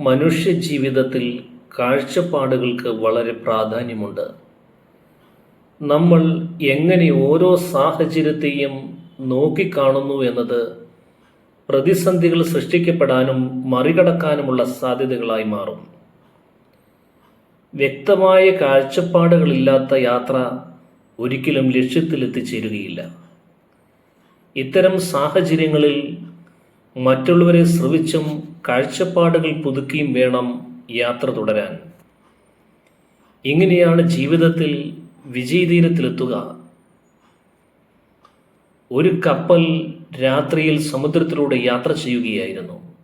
മനുഷ്യ ജീവിതത്തിൽ കാഴ്ചപ്പാടുകൾക്ക് വളരെ പ്രാധാന്യമുണ്ട്. നമ്മൾ എങ്ങനെ ഓരോ സാഹചര്യത്തെയും നോക്കിക്കാണുന്നു എന്നത് പ്രതിസന്ധികൾ സൃഷ്ടിക്കപ്പെടാനും മറികടക്കാനുമുള്ള സാധ്യതകളായി മാറും. വ്യക്തമായ കാഴ്ചപ്പാടുകളില്ലാത്ത യാത്ര ഒരിക്കലും ലക്ഷ്യത്തിലെത്തിച്ചേരുകയില്ല. ഇത്തരം സാഹചര്യങ്ങളിൽ മറ്റുള്ളവരെ ശ്രവിച്ചും കാഴ്ചപ്പാടുകൾ പുതുക്കിയും വേണം യാത്ര തുടരാൻ. ഇങ്ങനെയാണ് ജീവിതത്തിൽ വിജയതീരത്തിലെത്തുക. ഒരു കപ്പൽ രാത്രിയിൽ സമുദ്രത്തിലൂടെ യാത്ര ചെയ്യുകയായിരുന്നു.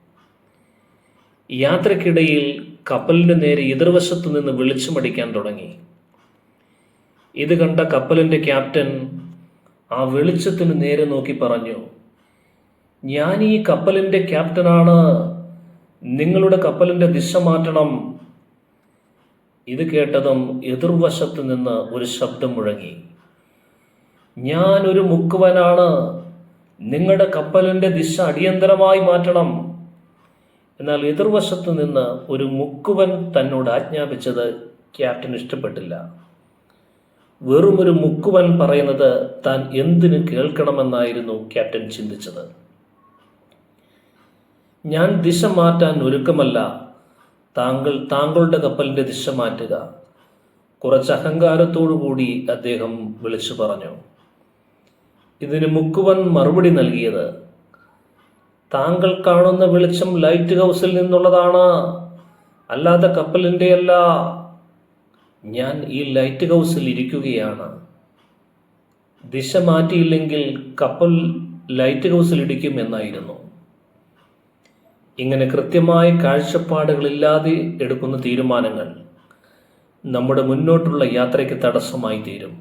യാത്രക്കിടയിൽ കപ്പലിന് നേരെ എതിർവശത്തു നിന്ന് വെളിച്ചമടിക്കാൻ തുടങ്ങി. ഇത് കണ്ട കപ്പലിന്റെ ക്യാപ്റ്റൻ ആ വെളിച്ചത്തിന് നേരെ നോക്കി പറഞ്ഞു ഞാൻ ഈ കപ്പലിന്റെ ക്യാപ്റ്റനാണ്. നിങ്ങളുടെ കപ്പലിന്റെ ദിശ മാറ്റണം. ഇത് കേട്ടതും എതിർവശത്ത് നിന്ന് ഒരു ശബ്ദം മുഴങ്ങി. ഞാൻ ഒരു മുക്കുവനാണ്. നിങ്ങളുടെ കപ്പലിന്റെ ദിശ അടിയന്തരമായി മാറ്റണം. എന്നാൽ എതിർവശത്ത് നിന്ന് ഒരു മുക്കുവൻ തന്നോട് ആജ്ഞാപിച്ചത് ക്യാപ്റ്റൻ ഇഷ്ടപ്പെട്ടില്ല. വെറുമൊരു മുക്കുവൻ പറയുന്നത് താൻ എന്തിനു കേൾക്കണമെന്നായിരുന്നു ക്യാപ്റ്റൻ ചിന്തിച്ചത്. ഞാൻ ദിശ മാറ്റാൻ ഒരുക്കമല്ല. താങ്കൾ താങ്കളുടെ കപ്പലിന്റെ ദിശ മാറ്റുക. കുറച്ച് അഹങ്കാരത്തോടു കൂടി അദ്ദേഹം വിളിച്ചു പറഞ്ഞു. ഇതിന് മുക്കുവൻ മറുപടി നൽകിയത് താങ്കൾ കാണുന്ന വെളിച്ചം ലൈറ്റ് ഹൗസിൽ നിന്നുള്ളതാണ് അല്ലാതെ കപ്പലിന്റെ അല്ല ഞാൻ ഈ ലൈറ്റ് ഹൗസിൽ ഇരിക്കുകയാണ്. ദിശ മാറ്റിയില്ലെങ്കിൽ കപ്പൽ ലൈറ്റ് ഹൗസിൽ ഇടിക്കും എന്നായിരുന്നു. ഇങ്ങനെ കൃത്യമായ കാഴ്ചപ്പാടുകളില്ലാതെ എടുക്കുന്ന തീരുമാനങ്ങൾ നമ്മുടെ മുന്നോട്ടുള്ള യാത്രയ്ക്ക് തടസ്സമായി തീരും.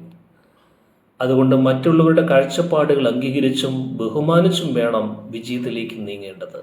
അതുകൊണ്ട് മറ്റുള്ളവരുടെ കാഴ്ചപ്പാടുകൾ അംഗീകരിച്ചും ബഹുമാനിച്ചും വേണം വിജയത്തിലേക്ക് നീങ്ങേണ്ടത്.